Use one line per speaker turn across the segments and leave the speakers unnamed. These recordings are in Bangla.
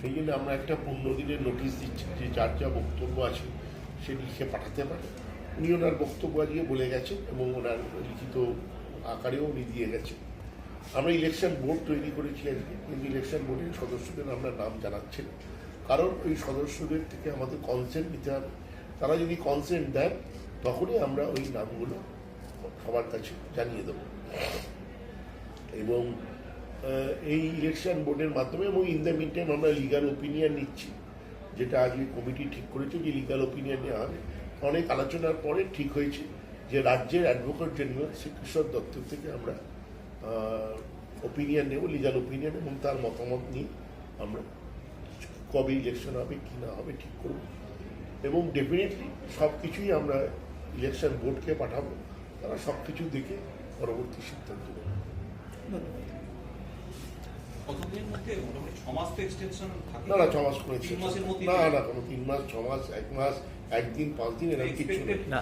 সেই জন্য আমরা একটা পনেরো দিনের নোটিশ দিচ্ছি যে যার যা বক্তব্য আছে সে লিখে পাঠাতে পারে। উনি ওনার বক্তব্য আজকে বলে গেছেন এবং ওনার লিখিত আকারেও উনি দিয়ে গেছেন। আমরা ইলেকশন বোর্ড তৈরি করেছি আজকে। কিন্তু ইলেকশন বোর্ডের সদস্যদের আমরা নাম জানাচ্ছি না। কারণ ওই সদস্যদের থেকে আমাদের কনসেন্ট নিতে হবে। তারা যদি কনসেন্ট দেন, তখনই আমরা ওই নামগুলো সবার কাছে জানিয়ে দেবো। এবং এই ইলেকশন বোর্ডের মাধ্যমে এবং ইন দ্য মিন টাইম আমরা লিগাল ওপিনিয়ন নিচ্ছি। যেটা আজকে কমিটি ঠিক করেছে যে লিগাল ওপিনিয়ন নেওয়া হবে। অনেক আলোচনার পরে ঠিক হয়েছে যে রাজ্যের অ্যাডভোকেট জেনারেল শ্রী দপ্তর থেকে আমরা ওপিনিয়ন নেব লিগাল ওপিনিয়ন এবং তার মতামত নিয়ে আমরা কবে ইলেকশন হবে, কি না হবে ঠিক করব। এবং ডেফিনেটলি সব কিছুই আমরা ইলেকশন বোর্ডকে পাঠাবো। তারা সব কিছু দেখে পরবর্তী সিদ্ধান্ত নেবে। না না ছ করেছে
তিন মাসের মধ্যে
না না কোনো তিন মাস ছ এক মাস একদিন পাঁচ দিন এরকম কিছু
না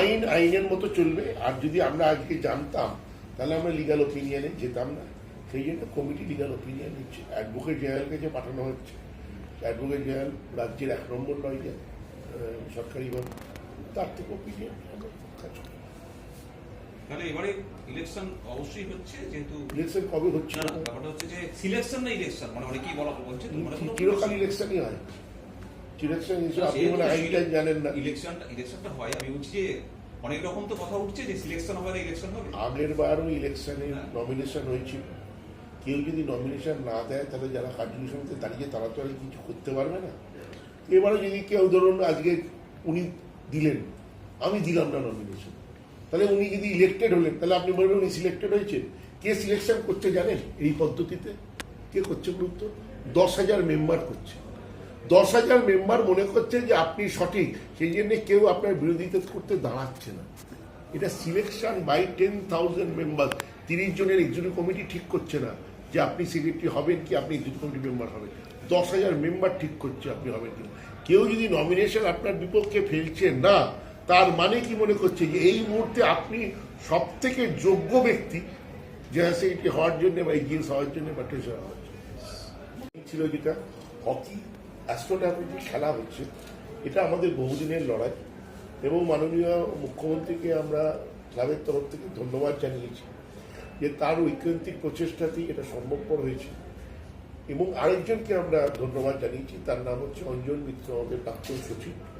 আইন আইনের মতো চলবে। আর যদি আমরা আজকে জানতাম তাহলে আমরা লিগাল ওপিনিয়নে যেতাম না। সেই জন্য কমিটি লিগাল ওপিনিয়ন নিচ্ছে। অ্যাডভোকেট জেনারেলকে যে পাঠানো হচ্ছে। অ্যাডভোকেট জেনারেল রাজ্যের এক নম্বর নয় যে সরকারিভাবে। তার থেকে ওপিনিয়ন কাজ করি।
তাহলে এবারে ইলেকশন অবশ্যই হচ্ছে যেহেতু
ইলেকশন কবে হচ্ছে?
না, ব্যাপারটা হচ্ছে যে সিলেকশন না ইলেকশন মানে অনেকেই বলা বলছে
চিরকাল ইলেকশনই হয়? ইলেকশন আপনি মানে আইনটা জানেন না।
ইলেকশনটা ইলেকশনটা হয় আমি বলছি যে অনেক রকম তো কথা উঠছে যে সিলেকশন হবে না ইলেকশন হবে।
আগের বারও ইলেকশনে নমিনেশন হয়েছিল। কেউ যদি নমিনেশন না দেয় তাহলে যারা কার্যকরী দাঁড়িয়ে তারা তো আর কিছু করতে পারবে না? এবারে যদি কেউ ধরুন আজকে উনি দিলেন আমি দিলাম না নমিনেশন তাহলে উনি যদি ইলেক্টেড হলেন, তাহলে আপনি বলবেন উনি সিলেক্টেড হয়েছেন। কে সিলেকশন করছে জানেন এই পদ্ধতিতে? কে করছে গুরুত্ব দশ হাজার মেম্বার করছে। দশ হাজার মেম্বার মনে করছে যে আপনি সঠিক, সেই জন্য কেউ আপনার বিরোধিতা করতে দাঁড়াচ্ছে না। এটা selection by ten thousand member তিরিশ জনের এক্সিকিউটিভ কমিটি ঠিক করছে না যে আপনি সেক্রেটারি হবেন কি, আপনি এক্সিকিউটিভ কমিটি মেম্বার হবেন। দশ হাজার মেম্বার ঠিক করছে আপনি হবেন কি। কেউ যদি নমিনেশন আপনার বিপক্ষে ফেলছে না তার মানে কি মনে করছে যে এই মুহূর্তে আপনি সব থেকে যোগ্য ব্যক্তি যে সেক্রেটারি হওয়ার জন্য বা এগিয়েন্স হওয়ার জন্য বা ট্রেজার হওয়ার জন্য? ছিল যেটা হকি অ্যাস্ট্রোনমি যে খেলা হচ্ছে। এটা আমাদের বহুদিনের লড়াই। এবং মাননীয় মুখ্যমন্ত্রীকে আমরা ক্লাবের তরফ থেকে ধন্যবাদ জানিয়েছি যে তার ঐকান্তিক প্রচেষ্টাতেই এটা সম্ভবপর হয়েছে। এবং আরেকজনকে আমরা ধন্যবাদ জানিয়েছি, তার নাম হচ্ছে অঞ্জন মিত্র, আমাদের প্রাক্তন সচিব।